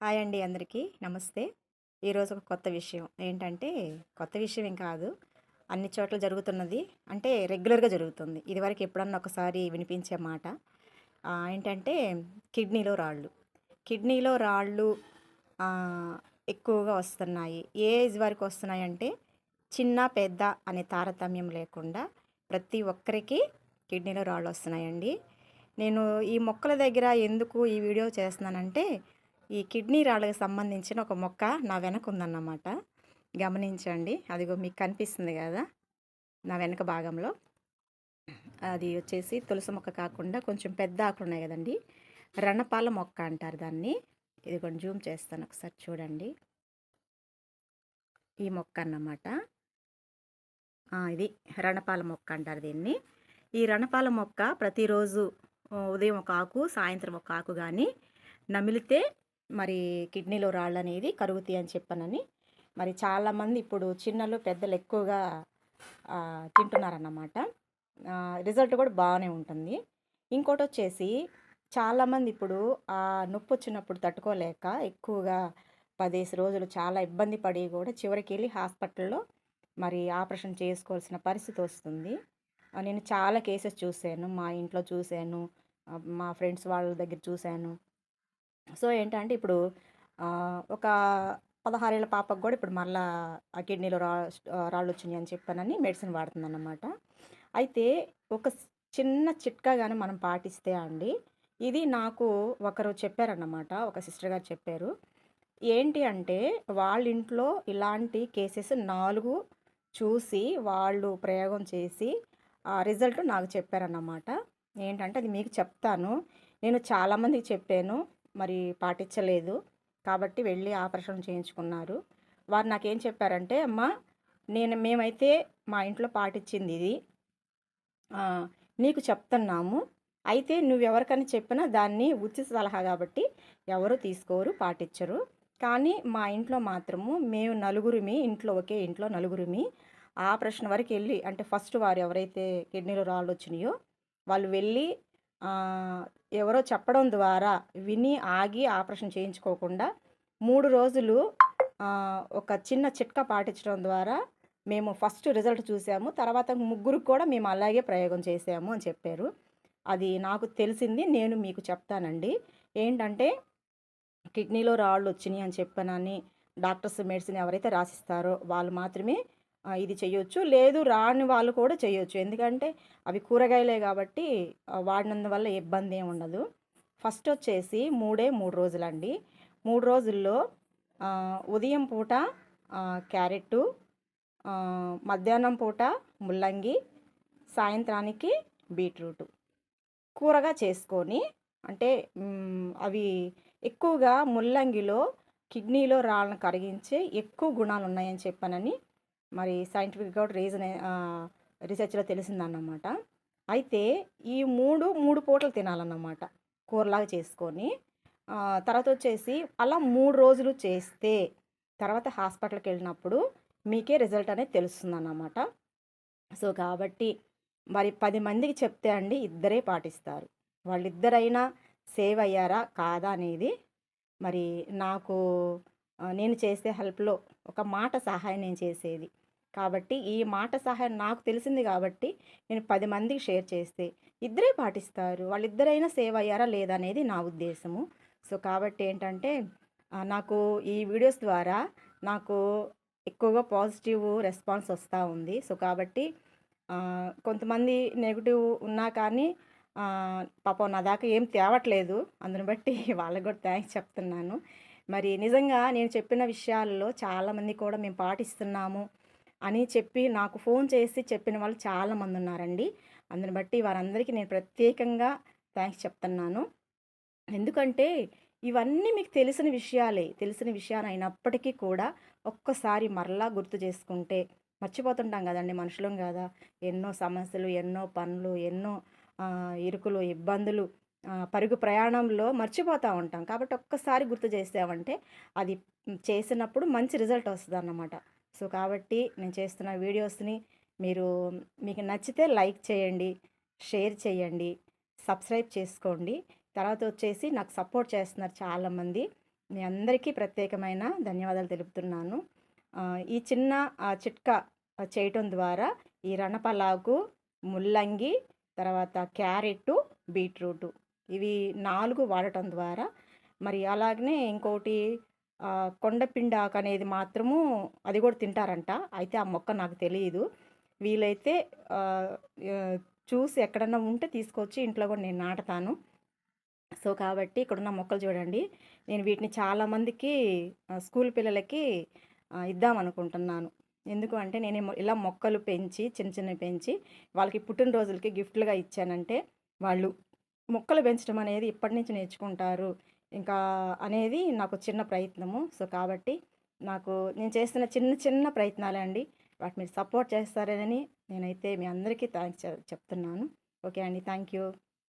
Hi అండి అందరికీ. నమస్తే. ఈరోజు ఒక కొత్త విషయం. ఏంటంటే కొత్త విషయం ఏం కాదు. అన్ని చోట్ల జరుగుతున్నది. అంటే రెగ్యులర్గా జరుగుతుంది. ఇదివరకు ఎప్పుడన్నా ఒకసారి వినిపించే మాట. ఏంటంటే కిడ్నీలో రాళ్ళు. కిడ్నీలో రాళ్ళు ఎక్కువగా వస్తున్నాయి. ఏ ఏజ్ వరకు వస్తున్నాయి అంటే చిన్న పెద్ద అనే తారతమ్యం లేకుండా ప్రతి ఒక్కరికి కిడ్నీలో రాళ్ళు వస్తున్నాయండి. నేను ఈ మొక్కల దగ్గర ఎందుకు ఈ వీడియో చేస్తున్నానంటే ఈ కిడ్నీ రాళ్ళకి సంబంధించిన ఒక మొక్క నా వెనక ఉందన్నమాట గమనించండి. అదిగో మీకు కనిపిస్తుంది కదా? నా వెనక భాగంలో. అది వచ్చేసి తులసి మొక్క కాకుండా కొంచెం పెద్ద ఆకులు ఉన్నాయి కదండి? రణపాల మొక్క అంటారు దాన్ని. ఇది కొంచెం జూమ్ చేస్తాను ఒకసారి చూడండి. ఈ మొక్క అన్నమాట. ఇది రణపాల మొక్క అంటారు దీన్ని. ఈ రణపాల మొక్క ప్రతిరోజు ఉదయం ఒక ఆకు సాయంత్రం ఒక ఆకు కానీ నమిలితే మరి కిడ్నీలో రాళ్ళు అనేది కరుగుతాయి అని చెప్పానని. మరి చాలామంది ఇప్పుడు చిన్నలు పెద్దలు ఎక్కువగా తింటున్నారన్నమాట. రిజల్ట్ కూడా బాగానే ఉంటుంది. ఇంకోటి వచ్చేసి చాలామంది ఇప్పుడు ఆ నొప్పి వచ్చినప్పుడు తట్టుకోలేక ఎక్కువగా పదేసి రోజులు చాలా ఇబ్బంది పడి కూడా చివరికి వెళ్ళి హాస్పిటల్లో మరి ఆపరేషన్ చేసుకోవాల్సిన పరిస్థితి వస్తుంది. నేను చాలా కేసెస్ చూశాను. మా ఇంట్లో చూశాను. మా ఫ్రెండ్స్ వాళ్ళ దగ్గర చూశాను. సో ఏంటంటే ఇప్పుడు ఒక పదహారేళ్ళ పాపకు కూడా ఇప్పుడు మళ్ళా ఆ కిడ్నీలో రా రాళ్ళు వచ్చినాయి అని చెప్పానని మెడిసిన్ వాడుతుందన్నమాట. అయితే ఒక చిన్న చిట్కా కానీ మనం పాటిస్తే అండి ఇది నాకు ఒకరు చెప్పారన్నమాట ఒక సిస్టర్ గారు చెప్పారు. ఏంటి అంటే వాళ్ళ ఇంట్లో ఇలాంటి కేసెస్ నాలుగు చూసి వాళ్ళు ప్రయోగం చేసి ఆ రిజల్ట్ నాకు చెప్పారన్నమాట. ఏంటంటే అది మీకు చెప్తాను. నేను చాలామందికి చెప్పాను. మరి పాటించలేదు. కాబట్టి వెళ్ళి ఆపరేషన్ చేయించుకున్నారు. వారు నాకేం చెప్పారంటే అమ్మ నేను మేమైతే మా ఇంట్లో పాటించింది ఇది. నీకు చెప్తున్నాము. అయితే నువ్వు ఎవరికైనా చెప్పినా దాన్ని ఉచిత సలహా కాబట్టి ఎవరు తీసుకోరు పాటించరు. కానీ మా ఇంట్లో మాత్రము మేము నలుగురిమి ఇంట్లో ఒకే ఇంట్లో నలుగురిమి ఆపరేషన్ వరకు వెళ్ళి అంటే ఫస్ట్ వారు ఎవరైతే కిడ్నీలో రాళ్ళు వచ్చినాయో వాళ్ళు వెళ్ళి ఎవరో చెప్పడం ద్వారా విని ఆగి ఆపరేషన్ చేయించుకోకుండా మూడు రోజులు ఒక చిన్న చిట్కా పాటించడం ద్వారా మేము ఫస్ట్ రిజల్ట్ చూసాము. తర్వాత ముగ్గురికి కూడా మేము అలాగే ప్రయోగం చేసాము అని చెప్పారు. అది నాకు తెలిసింది నేను మీకు చెప్తానండి. ఏంటంటే కిడ్నీలో రాళ్ళు వచ్చినాయి అని చెప్పానని డాక్టర్స్ మెడిసిన్ ఎవరైతే రాసిస్తారో వాళ్ళు మాత్రమే ఇది చేయొచ్చు లేదు రాని వాళ్ళు కూడా చేయొచ్చు ఎందుకంటే అవి కూరగాయలే కాబట్టి వాడినందువల్ల ఇబ్బంది ఏమి ఉండదు. ఫస్ట్ వచ్చేసి మూడే మూడు రోజులండి. మూడు రోజుల్లో ఉదయం పూట క్యారెట్టు మధ్యాహ్నం పూట ముల్లంగి సాయంత్రానికి బీట్రూట్. కూరగా చేసుకొని అంటే అవి ఎక్కువగా ముల్లంగిలో కిడ్నీలో రాళ్ళను కరిగించే ఎక్కువ గుణాలు ఉన్నాయని చెప్పానని మరి సైంటిఫిక్గా రీజన్ రీసెర్చ్లో తెలిసిందన్నమాట. అయితే ఈ మూడు మూడు పూటలు తినాలన్నమాట కూరలాగా చేసుకొని. తర్వాత వచ్చేసి అలా మూడు రోజులు చేస్తే తర్వాత హాస్పిటల్కి వెళ్ళినప్పుడు మీకే రిజల్ట్ అనేది తెలుస్తుందన్నమాట. సో కాబట్టి మరి పది మందికి చెప్తే అండి ఇద్దరే పాటిస్తారు. వాళ్ళిద్దరైనా సేవ్ అయ్యారా కాదా అనేది మరి నాకు నేను చేసే హెల్ప్లో ఒక మాట సహాయం నేను చేసేది. కాబట్టి ఈ మాట సహాయం నాకు తెలిసింది కాబట్టి నేను పది మందికి షేర్ చేస్తే ఇద్దరే పాటిస్తారు. వాళ్ళిద్దరైనా సేవ్ అయ్యారా లేదా అనేది నా ఉద్దేశము. సో కాబట్టి ఏంటంటే నాకు ఈ వీడియోస్ ద్వారా నాకు ఎక్కువగా పాజిటివ్ రెస్పాన్స్ వస్తూ ఉంది. సో కాబట్టి కొంతమంది నెగిటివ్ ఉన్నా కానీ పాపం నా దాకా ఏం తేవట్లేదు. అందుని బట్టి వాళ్ళకి కూడా థ్యాంక్స్ చెప్తున్నాను. మరి నిజంగా నేను చెప్పిన విషయాల్లో చాలామంది కూడా మేము పాటిస్తున్నాము. అని చెప్పి నాకు ఫోన్ చేసి చెప్పిన వాళ్ళు చాలామంది ఉన్నారండి. అందుని బట్టి వారందరికీ నేను ప్రత్యేకంగా థ్యాంక్స్ చెప్తున్నాను. ఎందుకంటే ఇవన్నీ మీకు తెలిసిన విషయాలే తెలిసిన విషయాలు అయినప్పటికీ కూడా ఒక్కసారి మరలా గుర్తు చేసుకుంటే మర్చిపోతుంటాం కదండి మనుషులం కదా. ఎన్నో సమస్యలు ఎన్నో పనులు ఎన్నో ఇరుకులు ఇబ్బందులు పరుగు ప్రయాణంలో మర్చిపోతూ ఉంటాం. కాబట్టి ఒక్కసారి గుర్తు చేసామంటే అది చేసినప్పుడు మంచి రిజల్ట్ వస్తుంది అన్నమాట సో కాబట్టి నేను చేస్తున్న వీడియోస్ని మీరు మీకు నచ్చితే లైక్ చేయండి షేర్ చేయండి సబ్స్క్రైబ్ చేసుకోండి. తర్వాత వచ్చేసి నాకు సపోర్ట్ చేస్తున్నారు చాలామంది. మీ అందరికీ ప్రత్యేకమైన ధన్యవాదాలు తెలుపుతున్నాను. ఈ చిన్న చిట్కా చేయటం ద్వారా ఈ రణపలాకు ముల్లంగి తర్వాత క్యారెట్ బీట్రూటు ఇవి నాలుగు వాడటం ద్వారా. మరి అలాగనే ఇంకోటి కొండపిండాకు అనేది మాత్రము అది కూడా తింటారంట. అయితే ఆ మొక్క నాకు తెలియదు. వీలైతే చూసి ఎక్కడన్నా ఉంటే తీసుకొచ్చి ఇంట్లో కూడా నేను నాటుతాను. సో కాబట్టి ఇక్కడున్న మొక్కలు చూడండి. నేను వీటిని చాలామందికి స్కూల్ పిల్లలకి ఇద్దామనుకుంటున్నాను ఎందుకు అంటే నేను ఇలా మొక్కలు పెంచి చిన్న చిన్నవి పెంచి వాళ్ళకి పుట్టినరోజులకి గిఫ్ట్లుగా ఇచ్చానంటే వాళ్ళు మొక్కలు పెంచడం అనేది ఇప్పటి నుంచి నేర్చుకుంటారు. ఇంకా అనేది నాకు చిన్న ప్రయత్నము. సో కాబట్టి నాకు నేను చేస్తున్న చిన్న చిన్న ప్రయత్నాలే అండి. వాటి మీరు సపోర్ట్ చేస్తారని నేనైతే మీ అందరికీ థ్యాంక్స్ చెప్తున్నాను. ఓకే అండి. Thank you.